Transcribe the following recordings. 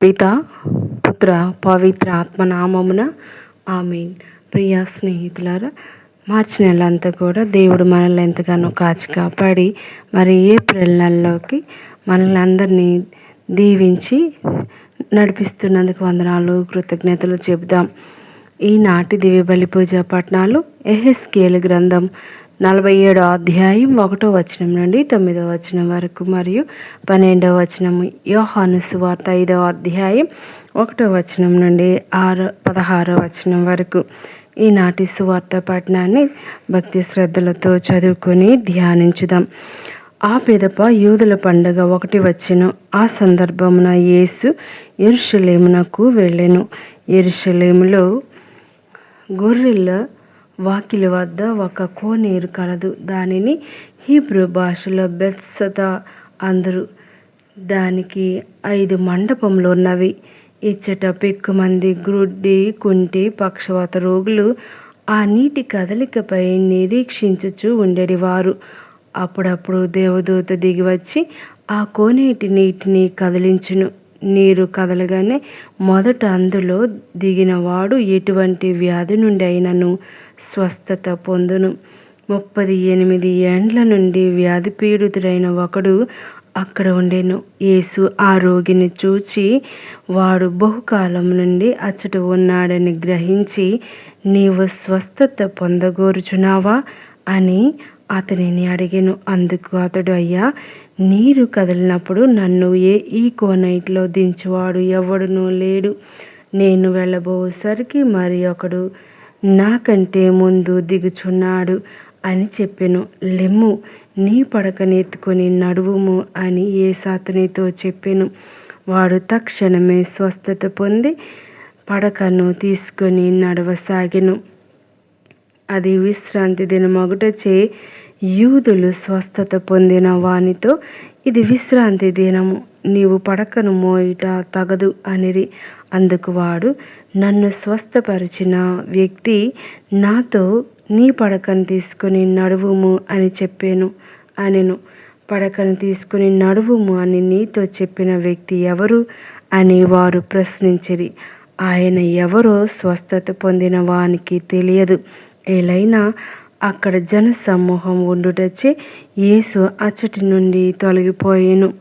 పిత పుత్ర పవిత్ర ఆత్మనామమున ఆమె ప్రియ స్నేహితులారా మార్చి నెల అంతా కూడా దేవుడు మనల్ని ఎంతగానో కాచి కాపాడి మరి ఏప్రిల్ నెలలోకి మనల్ని అందరినీ దీవించి నడిపిస్తున్నందుకు వందనాలు కృతజ్ఞతలు చెబుదాం. ఈనాటి దివ్య బలి పూజ పట్టణాలు ఎహెస్కేలు గ్రంథం నలభై ఏడో అధ్యాయం ఒకటో వచనం నుండి తొమ్మిదో వచనం వరకు మరియు పన్నెండో వచనం యోహాను సువార్త ఐదవ అధ్యాయం ఒకటో వచనం నుండి ఆరో పదహారో వచనం వరకు. ఈనాటి సువార్త పట్టణాన్ని భక్తి శ్రద్ధలతో చదువుకొని ధ్యానించుదాం. ఆ పిదప యూదుల పండుగ ఒకటి వచ్చెను. ఆ సందర్భమున యేసు ఎరుషలేమునకు వెళ్ళెను. ఎరుషలేములో గొర్రెల వాకిలి వద్ద ఒక కోనేరు కలదు. దానిని హీబ్రూ భాషలో బెత్సదా అందరు. దానికి ఐదు మండపములు ఉన్నవి ఇచ్చట పెక్కుమంది గ్రుడ్డి కుంటి పక్షవాత రోగులు ఆ నీటి కదలికపై నిరీక్షించుచు ఉండేవారు అప్పుడప్పుడు దేవదూత దిగి వచ్చి ఆ కోనేటి నీటిని కదిలించును. నీరు కదలగానే మొదట అందులో దిగినవాడు ఎటువంటి వ్యాధి నుండి అయినను స్వస్థత పొందును. ముప్పది ఎనిమిది ఏండ్ల నుండి వ్యాధి పీడితుడైన ఒకడు అక్కడ ఉండేను. యేసు ఆ రోగిని చూచి వాడు బహుకాలం నుండి అచ్చట ఉన్నాడని గ్రహించి నీవు స్వస్థత పొందగోరుచున్నావా? అని అతనిని అడిగాను. అందుకు అతడు అయ్యా నీరు కదిలినప్పుడు నన్ను ఏ ఈ కోనైట్లో దించువాడు? ఎవడునూ లేడు. నేను వెళ్ళబోసరికి మరి ఒకడు నాకంటే ముందు దిగుచున్నాడు అని చెప్పెను. లెమ్ము నీ పడకనెత్తుకొని నడువుము అని ఏసాతునితో చెప్పెను. వాడు తక్షణమే స్వస్థత పొంది పడకను తీసుకొని నడవసాగెను. అది విశ్రాంతి దినమొగటచే యూదులు స్వస్థత పొందిన వానితో ఇది విశ్రాంతి దినము. నీవు పడకను మోయిట తగదు అనిరి. అందుకు వాడు నన్ను స్వస్థపరిచిన వ్యక్తి నాతో నీ పడకను తీసుకుని నడువుము అని చెప్పాను అనెను. పడకను తీసుకుని నడువుము అని నీతో చెప్పిన వ్యక్తి ఎవరు? అని వారు ప్రశ్నించిరి. ఆయన ఎవరో స్వస్థత పొందిన వానికి తెలియదు. ఏలైనా అక్కడ జనసమూహం ఉండుటచే ఉండుటచ్చే యేసు అచ్చటి నుండి తొలగిపోయాను.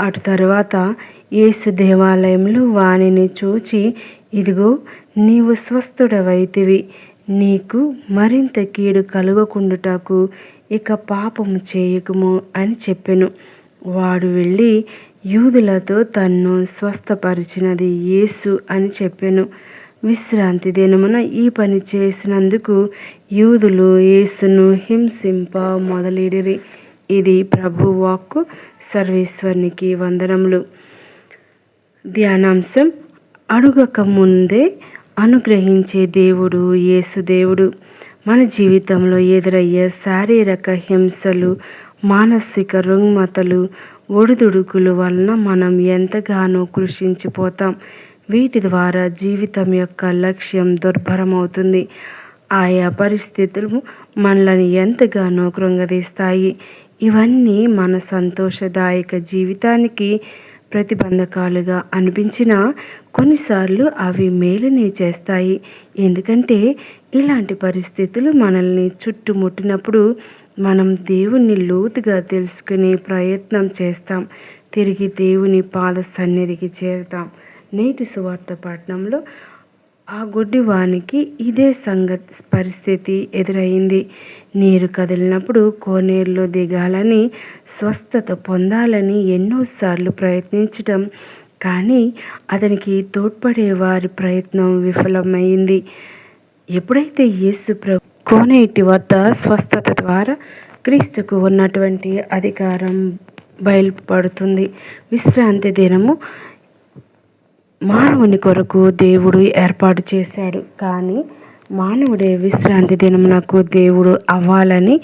అటు తరువాత యేసు దేవాలయంలో వానిని చూచి ఇదిగో నీవు స్వస్థుడవైతివి. నీకు మరింత కీడు కలుగకుండుటకు ఇక పాపము చేయకుము అని చెప్పెను. వాడు వెళ్ళి యూదులతో తన్ను స్వస్థపరిచినది యేసు అని చెప్పెను. విశ్రాంతి దినమున ఈ పని చేసినందుకు యూదులు యేసును హింసింప మొదలెడిరి. ఇది ప్రభు వాక్కు సర్వేశ్వరునికి వందనములు. ధ్యానాంశం అడుగక ముందే అనుగ్రహించే దేవుడు యేసు దేవుడు. మన జీవితంలో ఎదురయ్యే శారీరక హింసలు మానసిక రుగ్మతలు ఒడిదుడుకుల వలన మనం ఎంతగానో కృషించిపోతాం. వీటి ద్వారా జీవితం యొక్క లక్ష్యం దుర్భరమవుతుంది. ఆయా పరిస్థితులు మనల్ని ఎంతగానో కృంగదీస్తాయి. ఇవన్నీ మన సంతోషదాయక జీవితానికి ప్రతిబంధకాలుగా అనిపించిన కొన్నిసార్లు అవి మేలునే చేస్తాయి. ఎందుకంటే ఇలాంటి పరిస్థితులు మనల్ని చుట్టుముట్టినప్పుడు మనం దేవుణ్ణి లోతుగా తెలుసుకునే ప్రయత్నం చేస్తాం. తిరిగి దేవుని పాద సన్నిధికి చేరుతాం. నేటి సువార్త పట్టణంలో ఆ గుడ్డివానికి ఇదే సంగతి పరిస్థితి ఎదురైంది. నీరు కదిలినప్పుడు కోనేరులో దిగాలని స్వస్థత పొందాలని ఎన్నోసార్లు ప్రయత్నించటం. కానీ అతనికి తోడ్పడే వారి ప్రయత్నం విఫలమైంది. ఎప్పుడైతే యేసు ప్రభు కోనేటి వద్ద స్వస్థత ద్వారా క్రీస్తుకు ఉన్నటువంటి అధికారం బయలుపడుతుంది. విశ్రాంతి దినము మానవుని కొరకు దేవుడు ఏర్పాటు చేశాడు. కానీ మానవుడే విశ్రాంతి దినమునకు దేవుడు అవ్వాలని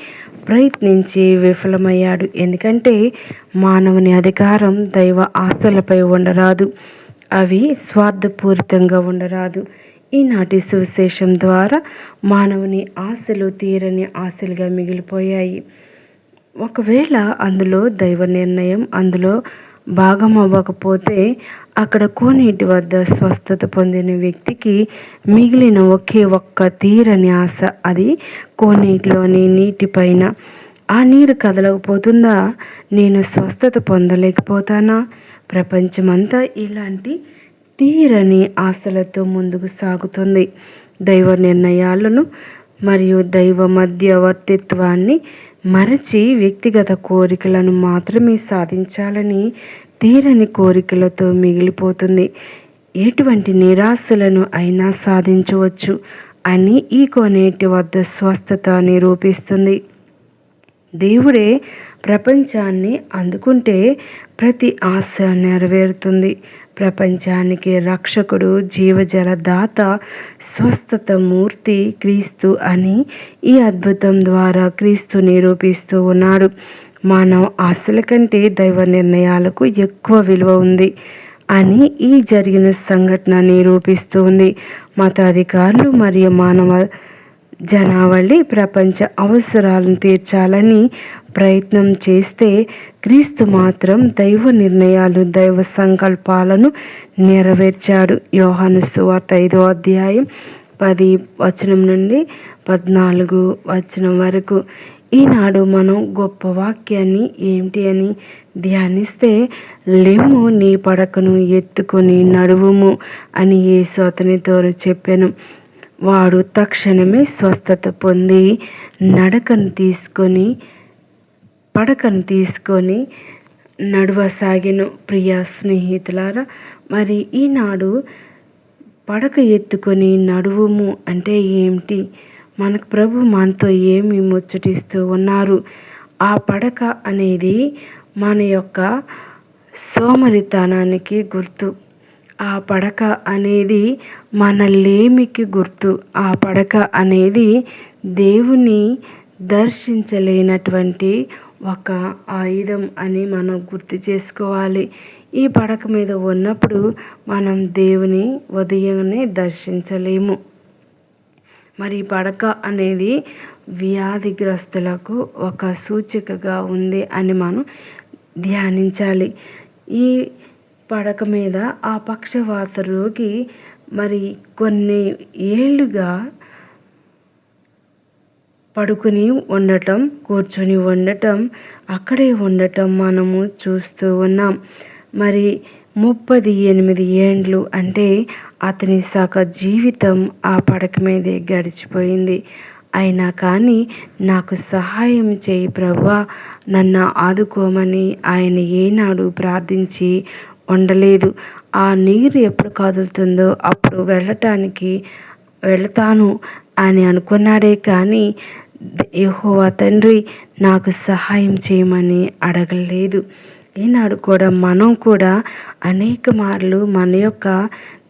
ప్రయత్నించి విఫలమయ్యాడు. ఎందుకంటే మానవుని అధికారం దైవ ఆస్తులపై ఉండరాదు. అవి స్వార్థపూరితంగా ఉండరాదు. ఈనాటి సువిశేషం ద్వారా మానవుని ఆశలు తీరని ఆశలుగా మిగిలిపోయాయి. ఒకవేళ అందులో దైవ నిర్ణయం అందులో భాగం అవ్వకపోతే అక్కడ కోనేటి వద్ద స్వస్థత పొందిన వ్యక్తికి మిగిలిన ఒకే ఒక్క తీరని ఆశ అది కోనేటిలోని నీటిపైన ఆ నీరు కదలకపోతుందా? నేను స్వస్థత పొందలేకపోతానా? ప్రపంచమంతా ఇలాంటి తీరని ఆశలతో ముందుకు సాగుతుంది. దైవ నిర్ణయాలను మరియు దైవ మధ్యవర్తిత్వాన్ని మరచి వ్యక్తిగత కోరికలను మాత్రమే సాధించాలని తీరని కోరికలతో మిగిలిపోతుంది. ఎటువంటి నిరాశలను అయినా సాధించవచ్చు అని ఈ కొనేటి వద్ద స్వస్థత నిరూపిస్తుంది. దేవుడే ప్రపంచాన్ని అందుకుంటే ప్రతి ఆశ నెరవేరుతుంది. ప్రపంచానికి రక్షకుడు జీవజల దాత స్వస్థత మూర్తి క్రీస్తు అని ఈ అద్భుతం ద్వారా క్రీస్తు నిరూపిస్తూ ఉన్నాడు. మానవ ఆశల కంటే దైవ నిర్ణయాలకు ఎక్కువ విలువ ఉంది అని ఈ జరిగిన సంఘటన నిరూపిస్తూ ఉంది. మతాధికారులు మరియు మానవ జనావళి ప్రపంచ అవసరాలను తీర్చాలని ప్రయత్నం చేస్తే క్రీస్తు మాత్రం దైవ నిర్ణయాలు దైవ సంకల్పాలను నెరవేర్చాడు. యోహాను సువార్త ఐదో అధ్యాయం పది వచనం నుండి పద్నాలుగు వచనం వరకు. ఈనాడు మనం గొప్ప వాక్యాన్ని ఏమిటి అని ధ్యానిస్తే లెమ్ము నీ పడకను ఎత్తుకొని నడువుము అని ఏ అతనితో చెప్పాను. వాడు తక్షణమే స్వస్థత పొంది నడకను తీసుకొని పడకను తీసుకొని నడవసాగిను ప్రియ స్నేహితులారా. మరి ఈనాడు పడక ఎత్తుకొని నడువుము అంటే ఏమిటి? మనకు ప్రభు మనతో ఏమి ముచ్చటిస్తూ ఉన్నారు? ఆ పడక అనేది మన యొక్క సోమరితనానికి గుర్తు. ఆ పడక అనేది మన లేమికి గుర్తు? ఆ పడక అనేది దేవుని దర్శించలేనటువంటి ఒక ఆయుధం అని మనం గుర్తు చేసుకోవాలి. ఈ పడక మీద ఉన్నప్పుడు మనం దేవుని ఉదయాన్నే దర్శించలేము. మరి పడక అనేది వ్యాధిగ్రస్తులకు ఒక సూచికగా ఉంది అని మనం ధ్యానించాలి. ఈ పడక మీద ఆ పక్షవాత రోగి మరి కొన్ని ఏళ్ళుగా పడుకుని ఉండటం కూర్చొని ఉండటం అక్కడే ఉండటం మనము చూస్తూ ఉన్నాం. మరి ముప్పది ఎనిమిది ఏండ్లు అంటే అతని సగ జీవితం ఆ పడక మీదే గడిచిపోయింది. అయినా కానీ నాకు సహాయం చేయి ప్రభా నన్ను ఆదుకోమని ఆయన ఏనాడు ప్రార్థించి ఉండలేదు. ఆ నీరు ఎప్పుడు కదులుతుందో అప్పుడు వెళ్ళటానికి వెళతాను అని అనుకున్నాడే కానీ యహోవా తండ్రి నాకు సహాయం చేయమని అడగలేదు. ఈనాడు కూడా మనం కూడా అనేక మార్లు మన యొక్క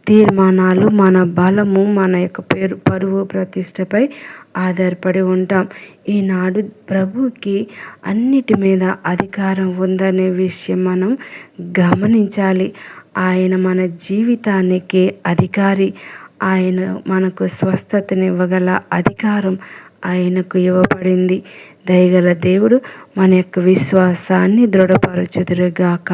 తీర్మానాలు మన బలము మన యొక్క పేరు పరువు ప్రతిష్టపై ఆధారపడి ఉంటాం. ఈనాడు ప్రభుకి అన్నిటి మీద అధికారం ఉందనే విషయం మనం గమనించాలి. ఆయన మన జీవితానికి అధికారి. ఆయన మనకు స్వస్థతనివ్వగల అధికారం ఆయనకు ఇవ్వబడింది. దయగల దేవుడు మన యొక్క విశ్వాసాన్ని దృఢపరచుదురుగాక.